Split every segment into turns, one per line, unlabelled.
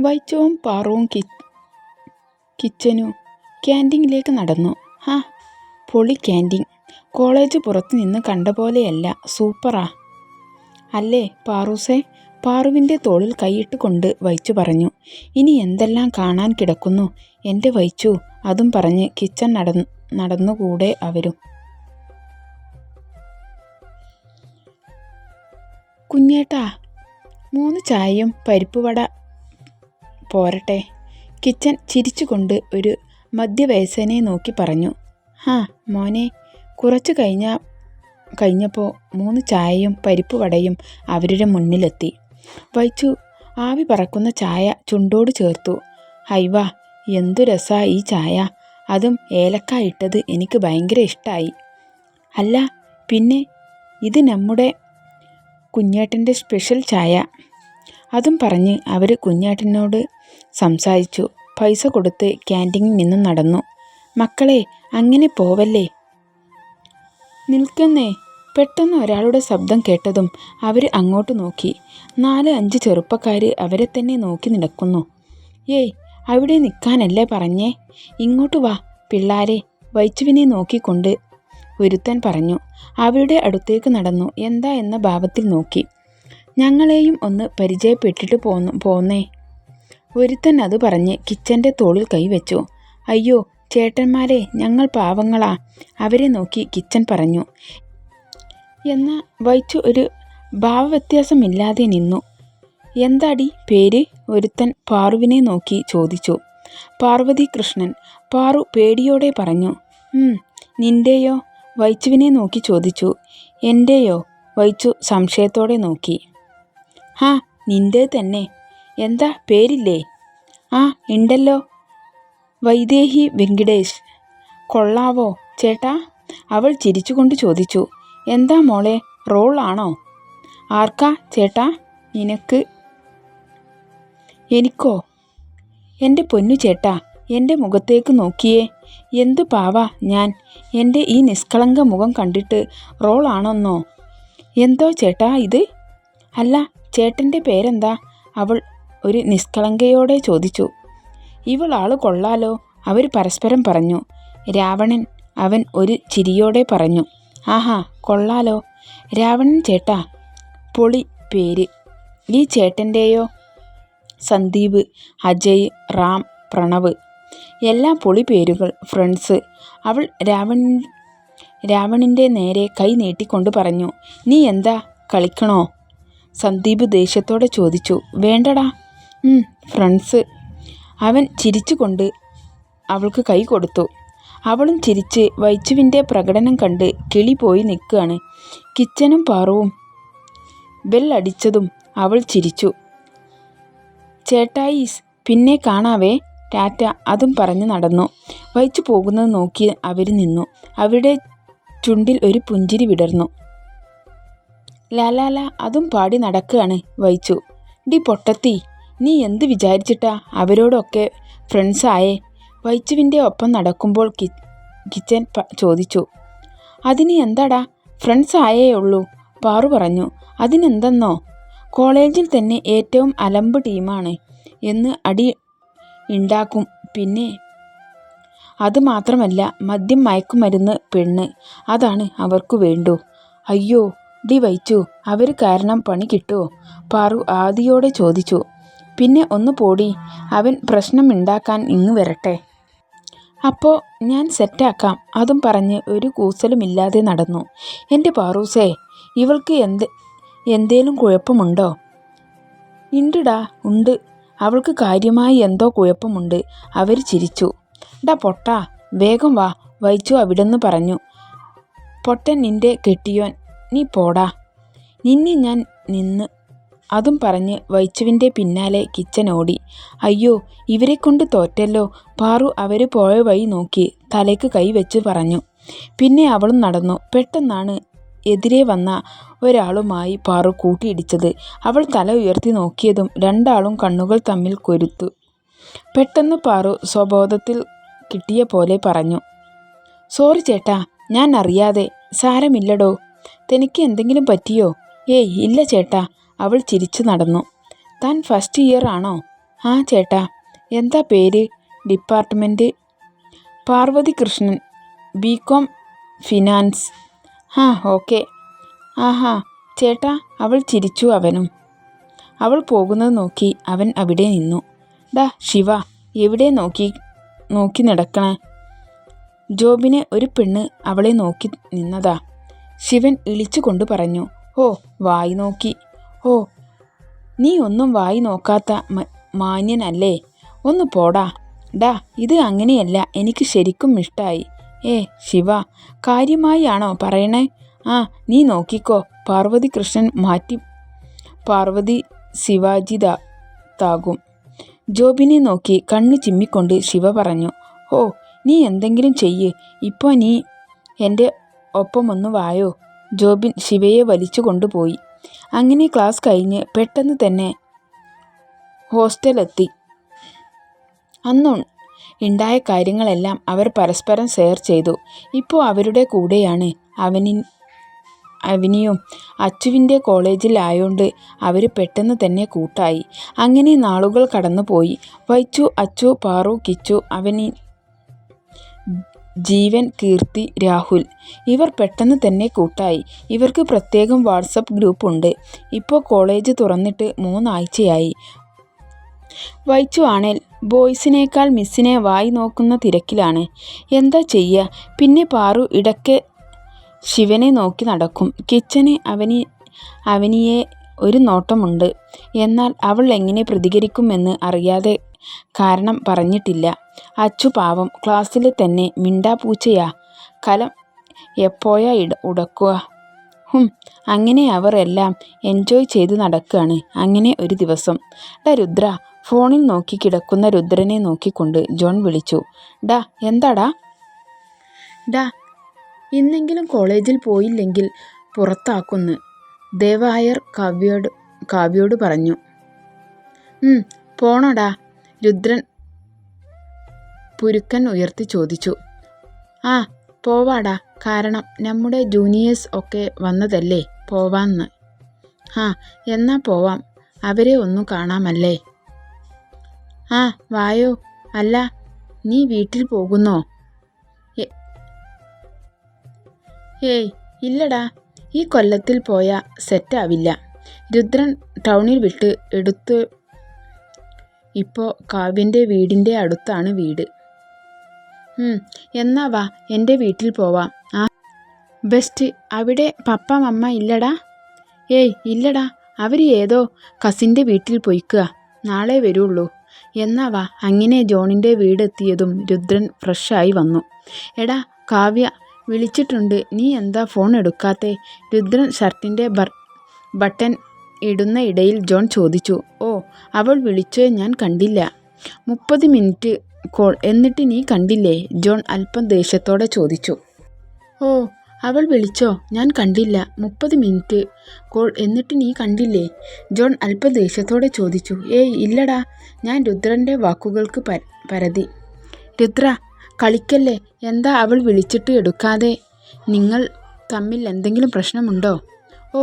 വൈച്ചവും പാറവും കി കിച്ചനു ക്യാന്റീനിലേക്ക് നടന്നു. ഹാ പൊളി ക്യാന്റീൻ. കോളേജ് പുറത്തു നിന്ന് കണ്ട പോലെയല്ല സൂപ്പറാ. അല്ലേ പാറൂസേ പാറുവിന്റെ തോളിൽ കൈയിട്ട് കൊണ്ട് വൈച്ചു പറഞ്ഞു. ഇനി എന്തെല്ലാം കാണാൻ കിടക്കുന്നു എന്റെ വൈച്ചു അതും പറഞ്ഞ് കിച്ചൻ നടന്നു നടന്നുകൂടെ അവരും. കുഞ്ഞേട്ടാ മൂന്ന് ചായയും പരിപ്പുവട പോരട്ടെ കിച്ചൻ ചിരിച്ചുകൊണ്ട് ഒരു മധ്യവയസ്സനെ നോക്കി പറഞ്ഞു. ഹാ മോനെ കുറച്ചു കഴിഞ്ഞപ്പോൾ മൂന്ന് ചായയും പരിപ്പ് വടയും അവരുടെ മുന്നിലെത്തി. വൈച്ചു ആവി പറക്കുന്ന ചായ ചുണ്ടോട് ചേർത്തു. ഹൈവ എന്തു രസാ ഈ ചായ. അതും ഏലക്ക ഇട്ടത് എനിക്ക് ഭയങ്കര ഇഷ്ടമായി അല്ല പിന്നെ ഇത് നമ്മുടെ കുഞ്ഞേട്ടന്റെ സ്പെഷ്യൽ ചായ. അതും പറഞ്ഞ് അവർ കുഞ്ഞേട്ടനോട് സംസാരിച്ചു. പൈസ കൊടുത്ത് ക്യാന്റീനിൽ നിന്നും നടന്നു. മക്കളെ അങ്ങനെ പോവല്ലേ. നിൽക്കുന്നേ പെട്ടെന്ന് ഒരാളുടെ ശബ്ദം കേട്ടതും അവർ അങ്ങോട്ട് നോക്കി. നാല് അഞ്ച് ചെറുപ്പക്കാർ അവരെ തന്നെ നോക്കി നിൽക്കുന്നു. ഏയ് അവിടെ നിൽക്കാനല്ലേ പറഞ്ഞേ. ഇങ്ങോട്ട് വാ പിള്ളാരെ വൈച്ചുവിനെ നോക്കിക്കൊണ്ട് ഒരുത്തൻ പറഞ്ഞു. അവരുടെ അടുത്തേക്ക് നടന്നു എന്താ എന്ന ഭാവത്തിൽ നോക്കി. ഞങ്ങളെയും ഒന്ന് പരിചയപ്പെട്ടിട്ട് പോന്നു പോന്നേ. ഒരുത്തൻ അത് പറഞ്ഞ് കിച്ചന്റെ തോളിൽ കൈവച്ചു. അയ്യോ ചേട്ടന്മാരെ ഞങ്ങൾ പാവങ്ങളാ അവരെ നോക്കി കിച്ചൻ പറഞ്ഞു. എന്ന വൈച്ചു ഒരു ഭാവവ്യത്യാസമില്ലാതെ നിന്നു. എന്താടി പേര് ഒരുത്തൻ പാറുവിനെ നോക്കി ചോദിച്ചു. പാർവതി കൃഷ്ണൻ പാറു പേടിയോടെ പറഞ്ഞു. നിന്റെയോ വൈച്ചുവിനെ നോക്കി ചോദിച്ചു. എന്റെയോ വൈച്ചു സംശയത്തോടെ നോക്കി. ഹാ നിന്റെ തന്നെ എന്താ പേരില്ലേ. ആ ഉണ്ടല്ലോ വൈദേഹി വെങ്കിടേഷ്. കൊള്ളാവോ ചേട്ടാ അവൾ ചിരിച്ചുകൊണ്ട് ചോദിച്ചു. എന്താ മോളെ റോൾ ആണോ. ആർക്കാ ചേട്ടാ നിനക്ക്. എനിക്കോ എന്റെ പൊന്നു ചേട്ടാ എന്റെ മുഖത്തേക്ക് നോക്കിയേ എന്തു പാവാ ഞാൻ. എന്റെ ഈ നിഷ്കളങ്ക മുഖം കണ്ടിട്ട് റോൾ ആണെന്നോ. എന്തോ ചേട്ടാ ഇത്. അല്ല ചേട്ടന്റെ പേരെന്താ അവൾ ഒരു നിഷ്കളങ്കയോടെ ചോദിച്ചു. ഇവളാൾ കൊള്ളാലോ അവർ പരസ്പരം പറഞ്ഞു. രാവണൻ അവൻ ഒരു ചിരിയോടെ പറഞ്ഞു. ആഹാ കൊള്ളാലോ രാവണൻ ചേട്ടാ പൊളി പേര്. ഈ ചേട്ടന്റെയോ. സന്ദീപ് അജയ് റാം പ്രണവ് എല്ലാ പൊളി പേരുകൾ ഫ്രണ്ട്സ്. അവൾ രാവൺ രാവണിന്റെ നേരെ കൈ നീട്ടിക്കൊണ്ട് പറഞ്ഞു. നീ എന്താ കളിക്കണോ. സന്ദീപ് ദേഷ്യത്തോടെ ചോദിച്ചു. വേണ്ടടാ ഫ്രണ്ട്സ്. അവൻ ചിരിച്ചുകൊണ്ട് അവൾക്ക് കൈ കൊടുത്തു. അവളും ചിരിച്ച് വൈച്ചുവിന്റെ പ്രകടനം കണ്ട് കിളി പോയി നിൽക്കുകയാണ് കിച്ചനും പാറവും ബെല്ലടിച്ചതും അവൾ ചിരിച്ചു. ചേട്ടായീസ് പിന്നെ കാണാവേ ടാറ്റ അതും പറഞ്ഞു നടന്നു. വൈച്ചു പോകുന്നത് നോക്കി അവർ നിന്നു. അവരുടെ ചുണ്ടിൽ ഒരു പുഞ്ചിരി വിടർന്നു. ലാലാല അതും പാടി നടക്കുകയാണ് വൈച്ചു. ഡി പൊട്ടത്തി നീ എന്ത് വിചാരിച്ചിട്ടാ അവരോടൊക്കെ ഫ്രണ്ട്സായേ വൈച്ചുവിന്റെ ഒപ്പം നടക്കുമ്പോൾ കി കിച്ചൻ ചോദിച്ചു. അതിന് എന്താടാ ഫ്രണ്ട്സ് ആയേ ഉള്ളൂ പാറു പറഞ്ഞു. അതിനെന്തെന്നോ കോളേജിൽ തന്നെ ഏറ്റവും അലമ്പ് ടീമാണ് എന്ന് അടി ഉണ്ടാക്കും പിന്നെ അത് മാത്രമല്ല മദ്യം മയക്കുമരുന്ന് പെണ്ണ് അതാണ് അവർക്ക് വേണ്ടു. അയ്യോ ഡി വൈച്ചു അവർ കാരണം പണി കിട്ടുമോ പാറു ആദിയോടെ ചോദിച്ചു. പിന്നെ ഒന്ന് പോടി അവൻ പ്രശ്നമുണ്ടാക്കാൻ ഇങ്ങ് വരട്ടെ. അപ്പോൾ ഞാൻ സെറ്റാക്കാം അതും പറഞ്ഞ് ഒരു കൂസലുമില്ലാതെ നടന്നു. എന്റെ പാറൂസേ ഇവൾക്ക് എന്ത് എന്തേലും കുഴപ്പമുണ്ടോ. ഇണ്ട് ഉണ്ട് അവൾക്ക് കാര്യമായി എന്തോ കുഴപ്പമുണ്ട്. അവർ ചിരിച്ചു. ഡാ പൊട്ടാ വേഗം വാ വൈച്ചു അവിടെന്ന് പറഞ്ഞു. പൊട്ടൻ നിന്റെ കെട്ടിയോൻ നീ പോടാ. നിന്നെ ഞാൻ നിന്ന് അതും പറഞ്ഞ് വൈച്ചുവിന്റെ പിന്നാലെ കിച്ചൻ ഓടി. അയ്യോ ഇവരെ കൊണ്ട് തോറ്റല്ലോ പാറു അവർ പോയ വഴി നോക്കി തലയ്ക്ക് കൈവച്ച് പറഞ്ഞു. പിന്നെ അവളും നടന്നു. പെട്ടെന്നാണ് എതിരെ വന്ന ഒരാളുമായി പാറു കൂട്ടിയിടിച്ചത്. അവൾ തല ഉയർത്തി നോക്കിയതും രണ്ടാളും കണ്ണുകൾ തമ്മിൽ കൊരുത്തു. പെട്ടെന്ന് പാറു സ്വബോധത്തിൽ കിട്ടിയ പോലെ പറഞ്ഞു. സോറി ചേട്ടാ ഞാൻ അറിയാതെ. സാരമില്ലടോ തനിക്ക് എന്തെങ്കിലും പറ്റിയോ. ഏയ് ഇല്ല ചേട്ടാ അവൾ ചിരിച്ചു നടന്നു. താൻ ഫസ്റ്റ് ഇയർ ആണോ. ആ ചേട്ടാ. എന്താ പേര്? Department Parvathy Krishnan. B com finance. ആ ഓക്കെ. ആഹാ ചേട്ടാ. അവൾ ചിരിച്ചു അവനും. അവൾ പോകുന്നത് നോക്കി അവൻ അവിടെ നിന്നു. ഡാ ശിവ. എവിടെ നോക്കി നോക്കി നടക്കണേ? ജോബിനെ ഒരു പെണ്ണ് അവളെ നോക്കി നിന്നതാ. ശിവൻ ഇളിച്ചുകൊണ്ട് പറഞ്ഞു. ഓ വായി നോക്കി. ഓ നീ ഒന്നും വായി നോക്കാത്ത മാന്യനല്ലേ? ഒന്ന് പോടാ. ഡാ ഇത് അങ്ങനെയല്ല. എനിക്ക് ശരിക്കും ഇഷ്ടായി. ഏ ശിവ കാര്യമായി ആണോ പറയണേ? ആ നീ നോക്കിക്കോ. പാർവതി കൃഷ്ണൻ മാറ്റി പാർവതി ശിവാജി താകും. ജോബിനെ നോക്കി കണ്ണു ചിമ്മിക്കൊണ്ട് ശിവ പറഞ്ഞു ഓ നീ എന്തെങ്കിലും ചെയ്യ്. ഇപ്പോൾ നീ എന്റെ ഒപ്പമൊന്ന് വായോ? ജോബിൻ ശിവയെ വലിച്ചു കൊണ്ടുപോയി. അങ്ങനെ ക്ലാസ് കഴിഞ്ഞ് പെട്ടെന്ന് തന്നെ ഹോസ്റ്റലെത്തി. അന്നു ഉണ്ടായ കാര്യങ്ങളെല്ലാം അവർ പരസ്പരം ഷെയർ ചെയ്തു. ഇപ്പോൾ അവരുടെ കൂടെയാണ് അവനി അവനിയും. അച്ചുവിന്റെ കോളേജിലായോണ്ട് അവർ പെട്ടെന്ന് തന്നെ കൂട്ടായി. അങ്ങനെ നാളുകൾ കടന്നുപോയി. വൈച്ചു അച്ചു പാറു കിച്ചു അവനി ജീവൻ കീർത്തി രാഹുൽ. ഇവർ പെട്ടെന്ന് തന്നെ കൂട്ടായി. ഇവർക്ക് പ്രത്യേകം വാട്സപ്പ് ഗ്രൂപ്പ് ഉണ്ട്. ഇപ്പോൾ കോളേജ് തുറന്നിട്ട് മൂന്നാഴ്ചയായി. വൈച്ചു ആണേൽ ബോയ്സിനേക്കാൾ മിസ്സിനെ വായി നോക്കുന്ന തിരക്കിലാണ്. എന്താ ചെയ്യുക പിന്നെ പാറു ഇടയ്ക്ക് ശിവനെ നോക്കി നടക്കും. കിച്ചന് അവനി അവനിയെ ഒരു നോട്ടമുണ്ട്. എന്നാൽ അവൾ എങ്ങനെ പ്രതികരിക്കുമെന്ന് അറിയാതെ കാരണം പറഞ്ഞിട്ടില്ല. അച്ചു പാവം ക്ലാസ്സിൽ തന്നെ മിണ്ടാപ്പൂച്ചയാ കലം എപ്പോഴാ ഇട ഉടക്കുക? ഹും അങ്ങനെ അവർ എല്ലാം എൻജോയ് ചെയ്ത് നടക്കുകയാണ് അങ്ങനെ ഒരു ദിവസം. ഡാ രുദ്ര ഫോണിൽ നോക്കി കിടക്കുന്ന രുദ്രനെ നോക്കിക്കൊണ്ട് ജോൺ വിളിച്ചു. ഡാ എന്താടാ? ഡാ ഇന്നെങ്കിലും കോളേജിൽ പോയില്ലെങ്കിൽ പുറത്താക്കുന്ന്. ദേവായർ കാവ്യോട് കാവ്യോട് പറഞ്ഞു. പോണോടാ. രുദ്രൻ പുരുക്കൻ ഉയർത്തി ചോദിച്ചു. ആ പോവാടാ. കാരണം നമ്മുടെ ജൂനിയേഴ്സ് ഒക്കെ വന്നതല്ലേ പോവാന്ന്. ആ എന്നാ പോവാം. അവരെ ഒന്നു കാണാമല്ലേ? ആ വായോ. അല്ല നീ വീട്ടിൽ പോകുന്നോ? ഏയ് ഇല്ലടാ. ഈ കൊല്ലത്തിൽ പോയാൽ സെറ്റാവില്ല. രുദ്രൻ ടൗണിൽ വിട്ട് എടുത്ത് ഇപ്പോൾ കാവ്യന്റെ വീടിന്റെ അടുത്താണ് വീട്. എന്നാ വാ എന്റെ വീട്ടിൽ പോവാം. ആ ബെസ്റ്റ് അവിടെ പപ്പ മമ്മ ഇല്ലടാ? ഏയ് ഇല്ലടാ അവർ ഏതോ കസിന്റെ വീട്ടിൽ പോയിക്കുക നാളെ വരുള്ളൂ. എന്നാ വാ അങ്ങനെ ജോണിന്റെ വീടെത്തിയതും രുദ്രൻ ഫ്രഷായി വന്നു. എടാ കാവ്യ വിളിച്ചിട്ടുണ്ട്. നീ എന്താ ഫോൺ എടുക്കാത്തെ? രുദ്രൻ ഷർട്ടിന്റെ ബട്ടൺ ഇടുന്ന ഇടയിൽ ജോൺ ചോദിച്ചു. ഓ അവൾ വിളിച്ചോ ഞാൻ കണ്ടില്ല. മുപ്പത് മിനിറ്റ് കോൾ എന്നിട്ട് നീ കണ്ടില്ലേ? ജോൺ അല്പം ദേഷ്യത്തോടെ ചോദിച്ചു. ഓ അവൾ വിളിച്ചോ? ഞാൻ കണ്ടില്ല. മുപ്പത് മിനിറ്റ് കോൾ എന്നിട്ട് നീ കണ്ടില്ലേ? ജോൺ അല്പം ദേഷ്യത്തോടെ ചോദിച്ചു. ഏയ് ഇല്ലടാ. ഞാൻ രുദ്രന്റെ വാക്കുകൾക്ക് പരതി. രുദ്ര കളിക്കല്ലേ? എന്താ അവൾ വിളിച്ചിട്ട് എടുക്കാതെ? നിങ്ങൾ തമ്മിൽ എന്തെങ്കിലും പ്രശ്നമുണ്ടോ? ഓ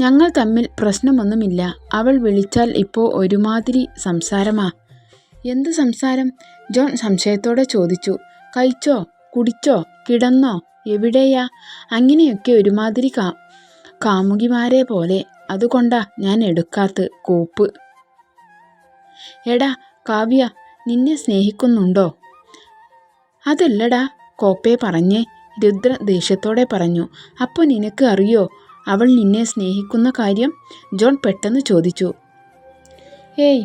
ഞങ്ങൾ തമ്മിൽ പ്രശ്നമൊന്നുമില്ല. അവൾ വിളിച്ചാൽ ഇപ്പോൾ ഒരുമാതിരി സംസാരമാ. എന്ത് സംസാരം? ജോൺ സംശയത്തോടെ ചോദിച്ചു. കഴിച്ചോ? കുടിച്ചോ? കിടന്നോ? എവിടെയാ? അങ്ങനെയൊക്കെ ഒരുമാതിരി കാ കാമുകിമാരെ പോലെ. അതുകൊണ്ടാ ഞാൻ എടുക്കാത്ത കോപ്പ്. എടാ കാവ്യ നിന്നെ സ്നേഹിക്കുന്നുണ്ടോ? അതല്ലടാ കോപ്പെ പറഞ്ഞേ. രുദ്ര ദേഷ്യത്തോടെ പറഞ്ഞു. അപ്പോൾ നിനക്ക് അറിയോ? അവൾ നിന്നെ സ്നേഹിക്കുന്ന കാര്യം ജോൺ പെട്ടെന്ന് ചോദിച്ചു. ഏയ്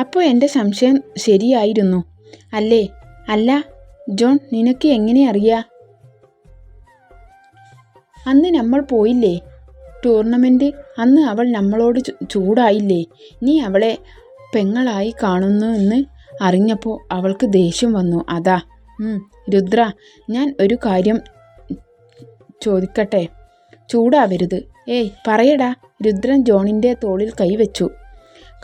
അപ്പോൾ എന്റെ സംശയം ശരിയായിരുന്നു. അല്ലേ? അല്ല ജോൺ നിനക്ക് എങ്ങനെ അറിയാ? അന്ന് നമ്മൾ പോയില്ലേ? ടൂർണമെന്റ് അന്ന് അവൾ നമ്മളോട് ചൂടായില്ലേ? നീ അവളെ പെങ്ങളായി കാണുന്നു എന്ന് അറിഞ്ഞപ്പോൾ അവൾക്ക് ദേഷ്യം വന്നു. അതാ. രുദ്ര ഞാൻ ഒരു കാര്യം ചോദിക്കട്ടെ? ചൂടാവരുത്. ഏയ് പറയടാ രുദ്രൻ ജോണിന്റെ തോളിൽ കൈവച്ചു.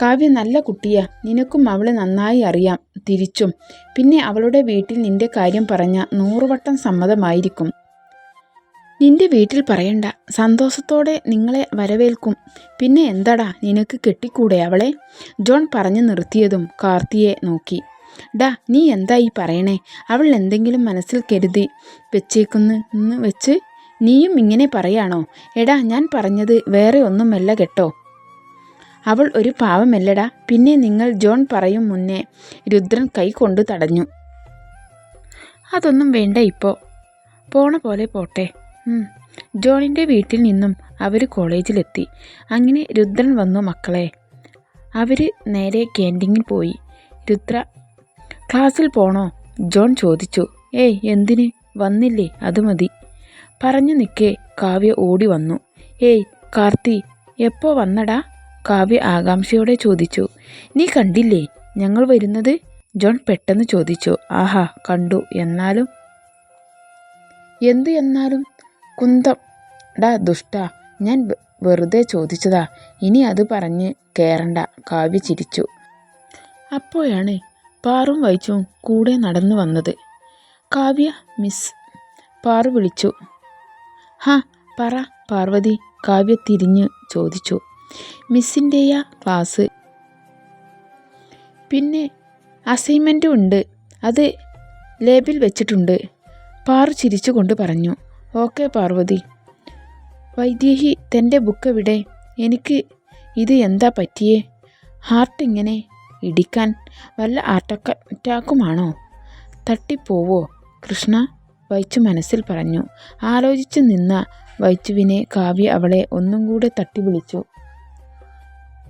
കാവ്യ നല്ല കുട്ടിയാ. നിനക്കും അവളെ നന്നായി അറിയാം. തിരിച്ചും. പിന്നെ അവളുടെ വീട്ടിൽ നിന്റെ കാര്യം പറഞ്ഞ നൂറുവട്ടം സമ്മതമായിരിക്കും. നിന്റെ വീട്ടിൽ പറയണ്ട. സന്തോഷത്തോടെ നിങ്ങളെ വരവേൽക്കും. പിന്നെ എന്താടാ നിനക്ക് കെട്ടിക്കൂടെ അവളെ? ജോൺ പറഞ്ഞു നിർത്തിയതും കാർത്തിയെ നോക്കി. ഡാ നീ എന്താ ഈ പറയണേ? അവൾ എന്തെങ്കിലും മനസ്സിൽ കരുതി വെച്ചേക്കുന്ന് വെച്ച് നീയും ഇങ്ങനെ പറയാണോ? എടാ ഞാൻ പറഞ്ഞത് വേറെ ഒന്നുമല്ല കേട്ടോ. അവൾ ഒരു പാവമല്ലടാ. പിന്നെ നിങ്ങൾ ജോൺ പറയും മുന്നേ രുദ്രൻ കൈ കൊണ്ട് തടഞ്ഞു. അതൊന്നും വേണ്ട ഇപ്പോൾ പോണ പോലെ പോട്ടെ. ജോണിന്റെ വീട്ടിൽ നിന്നും അവർ കോളേജിലെത്തി. അങ്ങനെ രുദ്രൻ വന്നു മക്കളെ. അവർ നേരെ ക്യാന്റീനിൽ പോയി. രുദ്ര ക്ലാസ്സിൽ പോണോ? ജോൺ ചോദിച്ചു. ഏയ് എന്തിന്? വന്നില്ലേ അത് മതി. പറഞ്ഞു നിൽക്കേ കാവ്യ ഓടി വന്നു. ഏയ് കാർത്തി എപ്പോ വന്നടാ? കാവ്യ ആകാംക്ഷയോടെ ചോദിച്ചു. നീ കണ്ടില്ലേ? ഞങ്ങൾ വരുന്നത്? ജോൺ പെട്ടെന്ന് ചോദിച്ചു. ആഹാ കണ്ടു. എന്നാലും? എന്തു എന്നാലും? കുന്തം. ഡാ ദുഷ്ട ഞാൻ വെറുതെ ചോദിച്ചതാ. ഇനി അത് പറഞ്ഞ് കേറണ്ട. കാവ്യ ചിരിച്ചു. അപ്പോഴാണ് പാറും വൈച്ചും കൂടെ നടന്നു വന്നത്. കാവ്യ മിസ് പാറു വിളിച്ചു. ഹാ പറ. പാർവതി കാവ്യ തിരിഞ്ഞ് ചോദിച്ചു. മിസ്സിന്റെയാ ക്ലാസ്. പിന്നെ അസൈൻമെന്റും ഉണ്ട്. അത് ലേബിൽ വെച്ചിട്ടുണ്ട്. പാറു ചിരിച്ചുകൊണ്ട് പറഞ്ഞു. ഓക്കെ പാർവതി. വൈദേഹി തന്റെ ബുക്ക് എവിടെ? എനിക്ക് ഇത് എന്താ പറ്റിയേ? ഹാർട്ട് ഇങ്ങനെ ഇടിക്കാൻ വല്ല ആർട്ടക്ക അറ്റാക്കുമാണോ തട്ടിപ്പോവോ കൃഷ്ണ? വൈച്ചു മനസ്സിൽ പറഞ്ഞു. ആലോചിച്ചു നിന്ന വൈച്ചുവിനെ കാവ്യ അവളെ ഒന്നും കൂടെ തട്ടി വിളിച്ചു.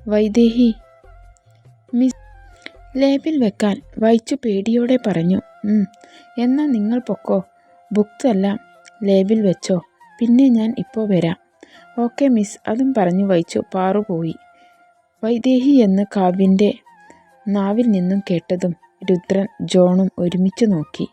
വൈദേഹി മിസ് ലേബിൽ വെക്കാൻ വൈച്ചു പേടിയോടെ പറഞ്ഞു. എന്നാൽ എന്നാ നിങ്ങൾ പൊക്കോ. ബുക്സ് എല്ലാം ലേബിൽ വെച്ചോ. പിന്നെ ഞാൻ ഇപ്പോൾ വരാം. Okay miss. അതും പറഞ്ഞു വൈച്ചു പാറുപോയി. വൈദേഹി എന്ന് കാവ്യന്റെ നാവിൽ നിന്നും കേട്ടതും രുദ്രൻ ജോണും ഒരുമിച്ച് നോക്കി.